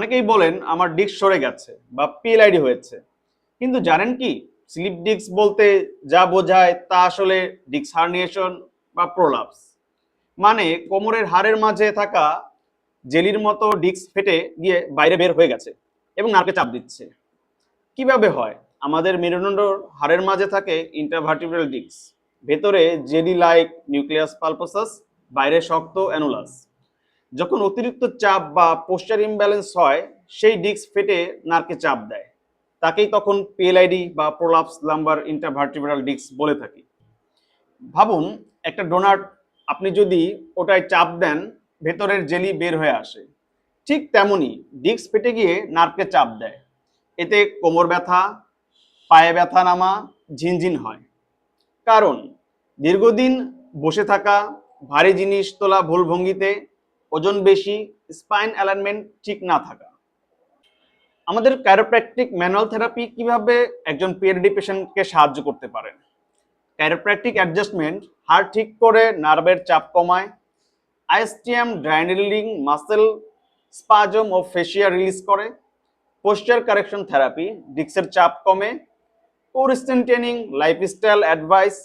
অনেকেই বলেন আমার ডিস্ক সরে গেছে বা পিএলআইডি হয়েছে। কিন্তু জানেন কি? স্লিপ ডিস্ক বলতে যা বোঝায় তা আসলে ডিস্ক হার্নিয়েশন বা প্রোলাপস। মানে কোমরের হাড়ের মাঝে থাকা জেলির মতো ডিস্ক ফেটে গিয়ে বাইরে বের হয়ে গেছে এবং নারকে চাপ দিচ্ছে। কীভাবে হয়? আমাদের মেরুদণ্ডর হাড়ের মাঝে থাকে ইন্টারভার্টিব্রাল ডিস্ক ভেতরে জেলি লাইক নিউক্লিয়াস পালপোসাস বাইরে শক্ত অ্যানুলাস যখন অতিরিক্ত চাপ বা পোস্টার ইমব্যালেন্স হয়, সেই ডিস্ক ফেটে নার্কে চাপ দেয়। তাকেই তখন পিএলআইডি বা প্রোলাপস লাম্বার ইন্টারভার্টিব্রাল ডিস্ক বলে থাকি। ভাবুন, একটা ডোনাট আপনি যদি ওটায় চাপ দেন, ভেতরের জেলি বের হয়ে আসে। ঠিক তেমনই ডিস্ক ফেটে গিয়ে নার্কে চাপ দেয়। এতে কোমর ব্যথা, পায়ে ব্যথা নামা, ঝিনঝিন হয়। কারণ, দীর্ঘদিন বসে থাকা, ভারী জিনিস তোলা ভুল ভঙ্গিতে ওজন বেশি স্পাইন অ্যালাইনমেন্ট ঠিক না থাকা। আমাদের ক্যারোপ্র্যাকটিক ম্যানুয়াল থেরাপি কীভাবে একজন পিএলডি পেশেন্টকে সাহায্য করতে পারেন ক্যারোপ্র্যাকটিক অ্যাডজাস্টমেন্ট হাড় ঠিক করে নার্ভের চাপ কমায় ISTM dry needling muscle spasm ও ফেসিয়া রিলিজ করে পোস্টার কারেকশন থেরাপি ডিক্সের চাপ কমে কোর স্ট্রেন্টেনিং লাইফস্টাইল অ্যাডভাইস